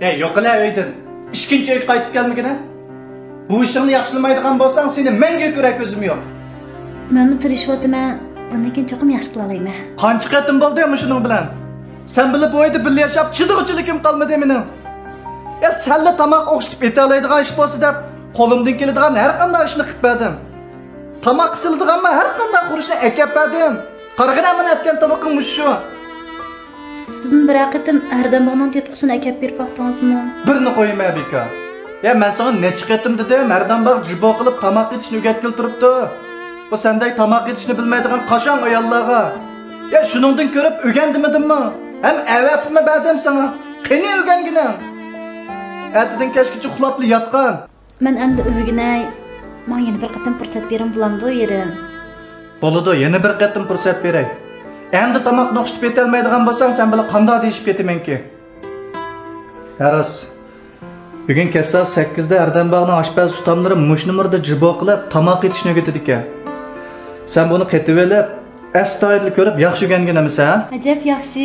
Ey, yo'qila uydan. Ikkinchi uyga qaytib kelmagina. Bu ishingni yaxshilamaydigan bo'lsang, seni menga ko'ra ko'zim yo'q. manmi tirishyaptiman bundan keyin cho'qim yaxshi qila olayman Qancha qatim bo'ldi ya shuning bilan? Sen bilib o'yda birga yashab chidog'chilikim qolmadi mening. Ya salla tomoq o'xshitib eta oladigan ish bo'lsa deb qo'limdan keladigan har qanday ishni qilib berdim. Tomoq har qanday qurishni akab berdim. Qarag'ina men aytgan tomoqim shu. Sizni bir aqetim ardam bog'ning tetqusini akab berib vaqtingizmi Birini qo'yma beka. Ya men sana necha qatim dedim, hardan baq jibo qilib tomoq yetishni o'rgatgil turibdi. Bu senday tomoq yetishni bilmaydigan qashon ayollarga. Ya shuningdan ko'rib o'rgandimidimmi? Ham avatmi berdim sana. Qani o'rgangina. Atidan kashgacha uxlabli yotgan. man endi o'rganay man yana bir qatim fursat berim bulamdi yerim Bo'ladi, yana bir qatim fursat beray. Endi tomoqni o'xshitib ketolmaydigan bo'lsang, sen bilan qandoq deyishib ketamanki? Haras. Bugun kechsa 8 da Ardambog'ning oshpaz ustamlari mushnumirda jibo qilib tomoq yetishni o'rgatadi ekan. Sen buni qetib olib, astoydil ko'rib yaxshi o'rgangan emisan? ajab yaxshi